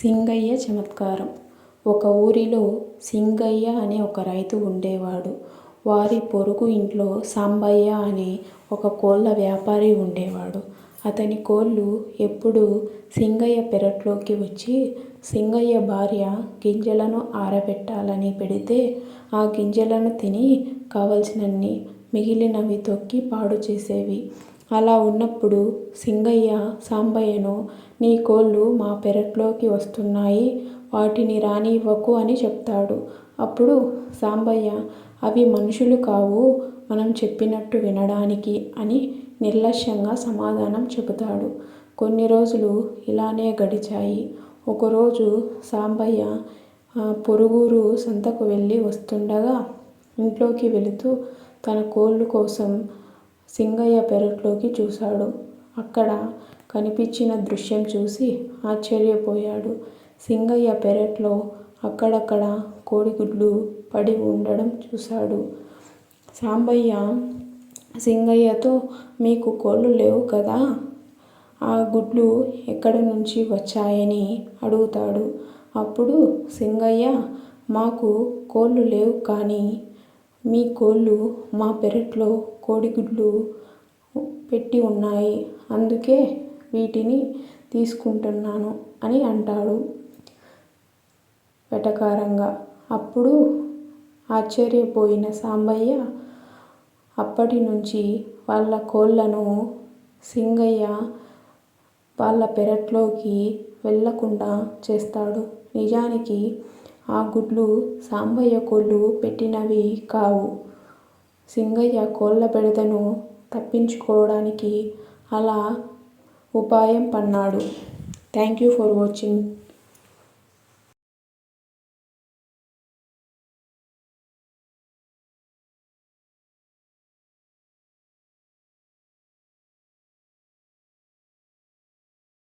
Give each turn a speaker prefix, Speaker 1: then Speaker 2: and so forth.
Speaker 1: సింగయ్య చమత్కారం ఒక ఊరిలో సింగయ్య అనే ఒక రైతు ఉండేవాడు. వారి పొరుగు ఇంట్లో సాంబయ్య అనే ఒక కోళ్ళ వ్యాపారి ఉండేవాడు. అతని కోళ్ళు ఎప్పుడూ సింగయ్య పెరట్లోకి వచ్చి సింగయ్య భార్య గింజలను ఆరబెట్టాలని పెడితే ఆ గింజలను తిని కావలసినన్ని మిగిలినవి తొక్కి పాడు చేసేవి అలా ఉన్నప్పుడు సింగయ్య సాంబయ్యను నీ కోళ్ళు మా పెరట్లోకి వస్తున్నాయి. వాటిని రానివ్వకు అని చెప్తాడు. అప్పుడు సాంబయ్య అవి మనుషులు కావు మనం చెప్పినట్టు వినడానికి అని నిర్లక్ష్యంగా సమాధానం చెబుతాడు. కొన్ని రోజులు ఇలానే గడిచాయి. ఒకరోజు సాంబయ్య పొరుగురు సంతకు వెళ్ళి వస్తుండగా ఇంట్లోకి వెళుతూ తన కోళ్ళు కోసం సింగయ్య పెరట్లోకి చూశాడు. అక్కడ కనిపించిన దృశ్యం చూసి ఆశ్చర్యపోయాడు. సింగయ్య పెరట్లో అక్కడక్కడా కోడిగుడ్లు పడి ఉండడం చూశాడు. సాంబయ్య సింగయ్యతో మీకు కోళ్ళు లేవు కదా? ఆ గుడ్లు ఎక్కడి నుంచి వచ్చాయని అడుగుతాడు. అప్పుడు సింగయ్య మాకు కోళ్ళు లేవు కానీ మీ కోళ్ళు మా పెరట్లో కోడిగుడ్లు పెట్టి ఉన్నాయి. అందుకే వీటిని తీసుకుంటున్నాను అని అంటాడు వెటకారంగా. అప్పుడు ఆశ్చర్యపోయిన సాంబయ్య అప్పటి నుంచి వాళ్ళ కోళ్ళను సింగయ్య వాళ్ళ పెరట్లోకి వెళ్ళకుండా చేస్తాడు. నిజానికి ఆ గుడ్లు సాంబయ్య కోళ్ళు పెట్టినవి కావు. సింగయ్య కోళ్ళ బెడదను తప్పించుకోవడానికి అలా ఉపాయం పన్నాడు. Thank you for watching